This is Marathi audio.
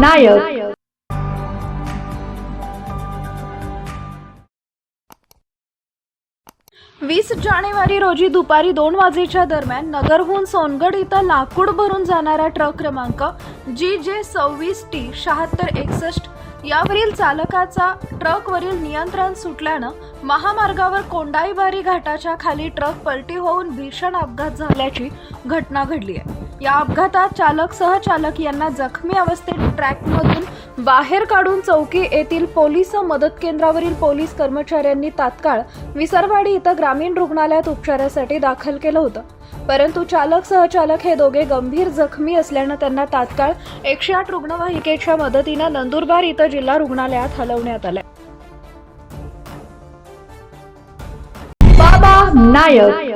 नायक. वीस जानेवारी रोजी दुपारी दोन वाजेच्या दरम्यान नगरहून सोनगड इथं लाकूड भरून जाणारा ट्रक क्रमांक जी जे सव्वीस टी शहात्तर एकसष्ट यावरील चालकाचा ट्रकवरील नियंत्रण सुटल्यानं महामार्गावर कोंडाईबारी घाटाच्या खाली ट्रक पलटी होऊन भीषण अपघात झाल्याची घटना घडली आहे. या अपघातात चालक सहचालक यांना जखमी अवस्थेत ट्रॅकमधून बाहेर काढून चौकी येथील पोलीस मदत केंद्रावरील पोलीस कर्मचाऱ्यांनी तात्काळ विसरवाडी इथं ग्रामीण रुग्णालयात उपचारासाठी दाखल केलं होतं. परंतु चालक सहचालक हे दोघे गंभीर जखमी असल्यानं त्यांना तात्काळ एकशे आठ रुग्णवाहिकेच्या मदतीनं नंदुरबार इथं जिल्हा रुग्णालयात हलवण्यात आलं बाबा नायक.